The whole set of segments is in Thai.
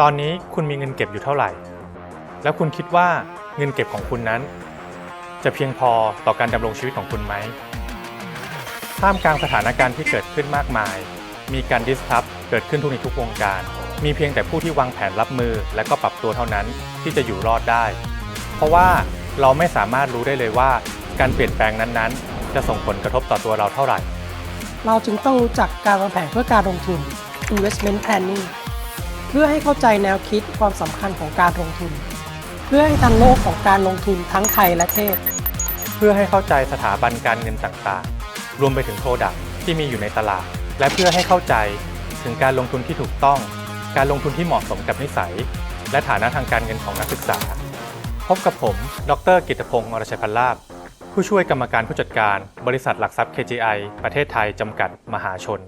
ตอนนี้คุณมีเงินเก็บอยู่เท่าไหร่ แล้วคุณคิดว่าเงินเก็บของคุณนั้น จะเพียงพอต่อการดำรงชีวิตของคุณไหมท่ามกลางสถานการณ์ที่เกิดขึ้นมากมาย มีการดิสทับเกิดขึ้นทุกในทุกวงการ มีเพียงแต่ผู้ที่วางแผนรับมือและก็ปรับตัวเท่านั้นที่จะอยู่รอดได้ เพราะว่าเราไม่สามารถรู้ได้เลยว่า การเปลี่ยนแปลงนั้นๆ จะส่งผลกระทบต่อตัวเราเท่าไหร่ เราจึงต้องรู้จักการวางแผนเพื่อการลงทุน investment planning พื่อให้เข้าใจแนวคิดความสำคัญของการลงทุน เพื่อให้ทันโลกของการลงทุนทั้งไทยและเทศ เพื่อให้เข้าใจสถาบันการเงินต่างๆ รวมไปถึงโปรดักที่มีอยู่ในตลาด และเพื่อให้เข้าใจถึงการลงทุนที่ถูกต้อง การลงทุนที่เหมาะสมกับนิสัย และฐานะทางการเงินของนักศึกษา พบกับผม ดร กิตพงศ์อรชัยพันลาภผู้ช่วยกรรมการผู้จัดการ บริษัทหลักทรัพย์ KGI ประเทศไทยจำกัดมหาชน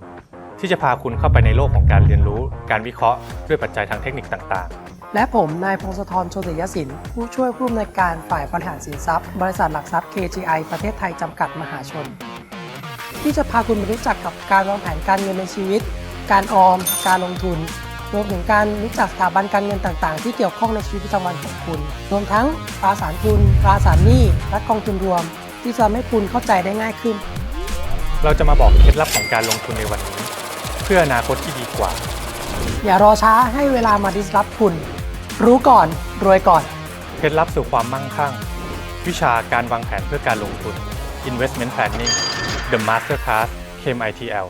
ที่จะพาคุณเข้าไปในโลกของการเรียนรู้ การวิเคราะห์ด้วยปัจจัยทางเทคนิคต่างๆ และผม นายพงศธรโชติยศิลป์ผู้ช่วยผู้อำนวยการฝ่ายบริหารสินทรัพย์ บริษัทหลักทรัพย์ KGI ประเทศไทยจำกัดมหาชน ที่จะพาคุณไปรู้จักกับการวางแผนการเงินในชีวิต การออม การลงทุนรวมถึงการรู้จักสถาบันการเงินต่างๆ ที่เกี่ยวข้องในชีวิตประจำวันของคุณ รวมทั้งตราสารทุนตราสารหนี้ และกองทุนรวม ที่จะทำให้คุณเข้าใจได้ง่ายขึ้น เราจะมาบอกเคล็ดลับของการลงทุนในวันนี้ เพื่ออนาคตที่ดีกว่า อย่ารอช้าให้เวลามาดิสรับคุณ รู้ก่อนรวยก่อน เคล็ดลับสู่ความมั่งคั่ง วิชาการวางแผนเพื่อการลงทุน Investment Planning The Master Class KMITL